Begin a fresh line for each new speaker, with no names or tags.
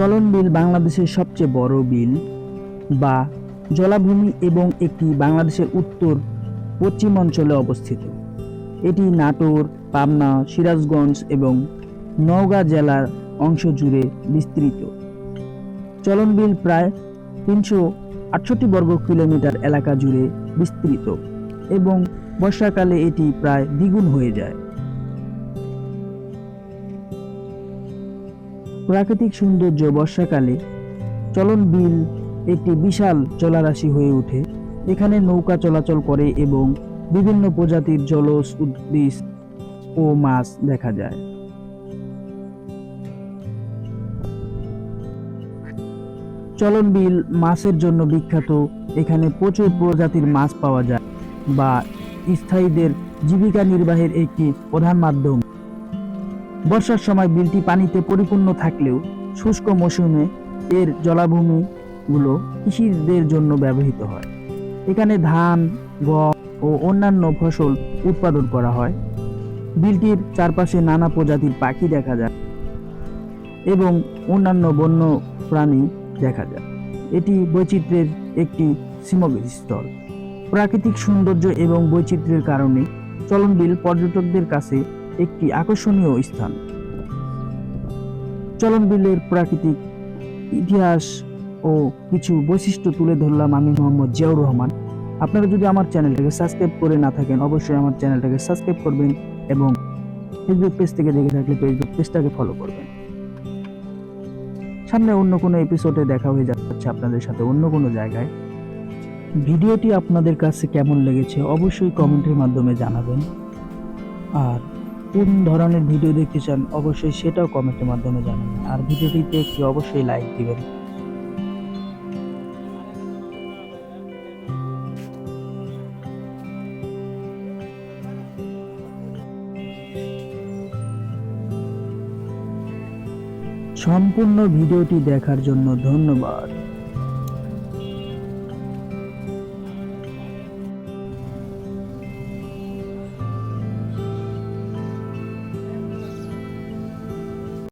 চলন বিল বাংলাদেশের সবচেয়ে বড় বিল বা জলাভূমি এবং একটি বাংলাদেশের উত্তর পশ্চিম অঞ্চলে অবস্থিত। এটি নাটোর, পাবনা, সিরাজগঞ্জ এবং নওগাঁ জেলার অংশ জুড়ে বিস্তৃত। চলন বিল প্রায় তিনশো আটষট্টি বর্গ কিলোমিটার এলাকা জুড়ে বিস্তৃত এবং বর্ষাকালে এটি প্রায় দ্বিগুণ হয়ে যায়। প্রাকৃতিক সৌন্দর্য বর্ষাকালে চলন বিল একটি বিশাল জলারাশি হয়ে ওঠে। এখানে নৌকা চলাচল করে এবং বিভিন্ন প্রজাতির জলজ উদ্ভিদ ও মাছ দেখা যায়। চলন বিল মাছের জন্য বিখ্যাত। এখানে প্রচুর প্রজাতির মাছ পাওয়া যায় বা স্থায়ীদের জীবিকা নির্বাহের একটি প্রধান মাধ্যম। বর্ষার সময় বিলটি পানিতে পরিপূর্ণ থাকলেও শুষ্ক মৌসুমে এর জলাভূমিগুলো কৃষিদের জন্য ব্যবহৃত হয়। এখানে ধান, গম ও অন্যান্য ফসল উৎপাদন করা হয়। বিলটির চারপাশে নানা প্রজাতির পাখি দেখা যায় এবং অন্যান্য বন্য প্রাণী দেখা যায়। এটি বৈচিত্র্যের একটি সীমাস্থল প্রাকৃতিক সৌন্দর্য এবং বৈচিত্র্যের কারণে চলন বিল পর্যটকদের কাছে একটি আকর্ষণীয় স্থান। চলন বিলের প্রাকৃতিক ইতিহাস ও কিছু বৈশিষ্ট্য তুলে ধরলাম আমি মোহাম্মদ জিয়াউর রহমান। আপনারা যদি আমার চ্যানেলটাকে সাবস্ক্রাইব করে না থাকেন, অবশ্যই আমার চ্যানেলটাকে সাবস্ক্রাইব করবেন এবং ফেসবুক পেজ থেকে দেখে থাকলে ফেসবুক পেজটাকে ফলো করবেন। সামনে অন্য কোনো এপিসোডে দেখা হয়ে যাচ্ছে আপনাদের সাথে অন্য কোনো জায়গায়। ভিডিওটি আপনাদের কাছে কেমন লেগেছে অবশ্যই কমেন্টের মাধ্যমে জানাবেন। আর কোন ধরনের ভিডিও দেখতে চান অবশ্যই সেটাও কমেন্টের মাধ্যমে জানাবেন। আর ভিডিওটিতে একটি অবশ্যই লাইক দিবেন। সম্পূর্ণ ভিডিওটি দেখার জন্য ধন্যবাদ।